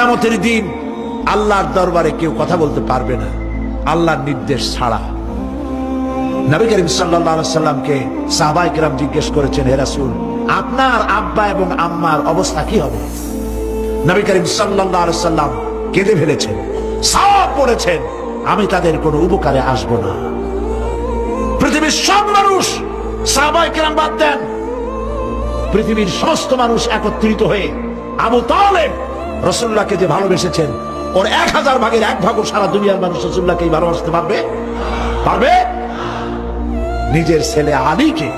কেয়ামতের দিন আল্লাহর দরবারে কেউ কথা বলতে পারবে না। আল্লাহর নির্দেশ ছাড়া। নবী করিম সাল্লাল্লাহু সাল্লামকে সাহাবাই কিরাম জিজ্ঞেস করেছেন, হে রাসূল, আপনার আব্বা এবং আম্মার অবস্থা কি হবে? নবী করিম সাল্লাম কেঁদে ফেলেছেন সাপ পড়েছেন আমি তাদের কোনো উপকারে আসব না। পৃথিবীর সব মানুষ সাহাবাই কিরাম বাদ দেন। পৃথিবীর সমস্ত মানুষ একত্রিত হয়ে আবু তালেব রসুল্লাহকে যে ভালোবেসেছেন, ওর এক হাজার ভাগের এক ভাগও সারা দুনিয়ার মানুষ রসুল্লাহকে ভালোবাসতে পারবে? পারবে? নিজের ছেলে আলীকে,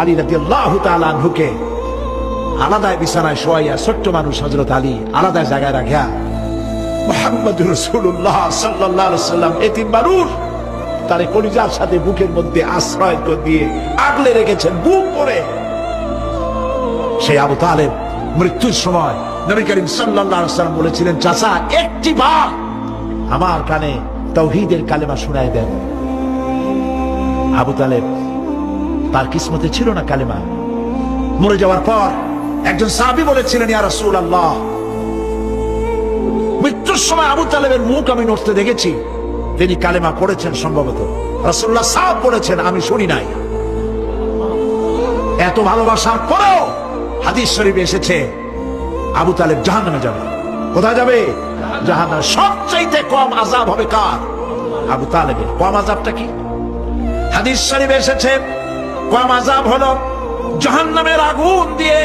আলী রাতি আল্লাহ তালুকে আলাদায় বিছানায় শোয়াইয়া ছোট্ট মানুষ হজরত আলী আলাদা জায়গায় রাখিয়া মোহাম্মদ রসুল্লাহ সাল্লাহ সাল্লাম এতিম মানুষ, তারে কলিজার সাথে বুকের মধ্যে আশ্রয় দিয়ে আগলে রেখেছেন, বুক করে সেই আবু তালেব মৃত্যুর সময় নবী করিম সাল্লাম বলেছিলেন, চাচা, একটি বার আমার কানে তৌহিদের কালেমা শোনায় দেন। আবু তালেব, তার কিসমতে ছিল না কালেমা। মরে যাওয়ার পর একজন সাহাবী বলেছিলেন, ইয়া রাসূলুল্লাহ, মৃত্যুর সময় আবু তালেবের মুখ আমি নড়তে দেখেছি। তিনি কালেমা পড়েছেন সম্ভবত। রাসূলুল্লাহ সাহেব পড়েছেন আমি শুনি নাই। এত ভালোবাসার পরেও হাদিস শরীফে এসেছে, আবু তালেব জাহান নামে যাবে। কোথায় যাবে? জাহান সবচাইতে কম আজাব হবে কার? আবু তালেবের। কম আজাবটা কি? হাদিস শরীফে এসেছে, কম আজাব হলো জাহান নামের আগুন দিয়ে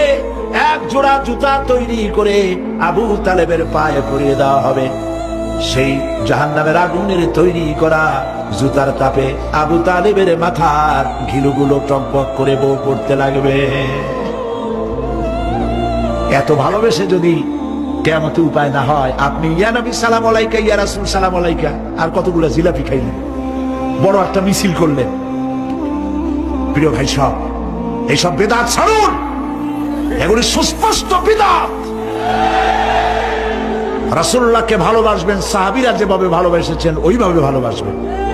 এক জোড়া জুতা তৈরি করে আবু তালেবের পায়ে পরিয়ে দেওয়া হবে। সেই জাহান নামের আগুনের তৈরি করা জুতার তাপে আবু তালেবের মাথার ঘিলুগুলো টকবক করে বউ পড়তে লাগবে। এত ভালোবেসে যদি কেমতে উপায় না হয়, আপনি, ইয়া নবী, সালাম আলাইকা, ইয়া রাসুল, সালাম আলাইকা। আর কতগুলো জিলাপি খাইলেন। বড় একটা মিছিল করলেন। প্রিয় ভাই, সব, এইসব বেদাত ছাড়ুন। এগুলি সুস্পষ্ট বিদাত। রাসূলুল্লাহকে ভালোবাসবেন, সাহাবিরা যেভাবে ভালোবেসেছেন, ওইভাবে ভালোবাসবেন।